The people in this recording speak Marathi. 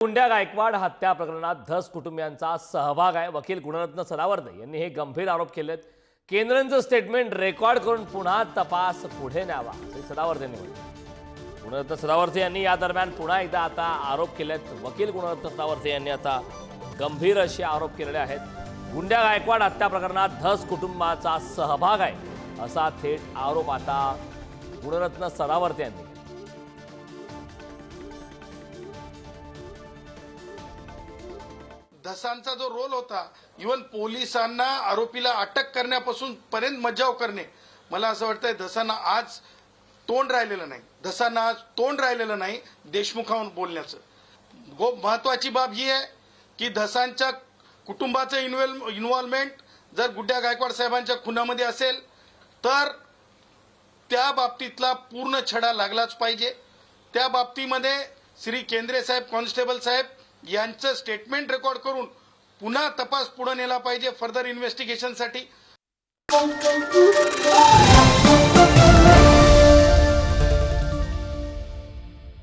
गुंड्या गायकवाड हत्या प्रकरणात धस कुटुंबियांचा सहभाग आहे. वकील गुणरत्न सदावर्दे यांनी हे गंभीर आरोप केलेत. केंद्रांचं स्टेटमेंट रेकॉर्ड करून पुन्हा तपास पुढे न्यावा. असे सदावर्ते यांनी गुणरत्न सदावर्ते यांनी या दरम्यान पुन्हा एकदा आता आरोप केलेत. वकील गुणरत्न सदावर्ते यांनी आता गंभीर असे आरोप केलेले आहेत. गुंड्या गायकवाड हत्या प्रकरणात धस कुटुंबाचा सहभाग आहे असा थेट आरोप आता गुणरत्न सदावर्ते यांनी धसांचा जो रोल होता इवन पोलिसांना आरोपीला अटक करण्यापासून पर्यंत मज्जाव करणे मला असं वाटतंय धसांना आज तोंड राहिलेलं नाही. धसांना आज तोंड राहिलेलं नाही देशमुखाहून बोलण्याचं. खूप महत्वाची बाब ही आहे की धसांच्या कुटुंबाचं इन्व्हॉल्व इन्व्हॉल्वमेंट जर गुड्ड्या गायकवाड साहेबांच्या खुनामध्ये असेल तर त्या बाबतीतला पूर्ण छडा लागलाच पाहिजे. त्या बाबतीमध्ये श्री केंद्रे साहेब कॉन्स्टेबल साहेब यांचं स्टेटमेंट रेकॉर्ड करून पुन्हा तपास पुढे नेला पाहिजे फर्दर इन्व्हेस्टिगेशनसाठी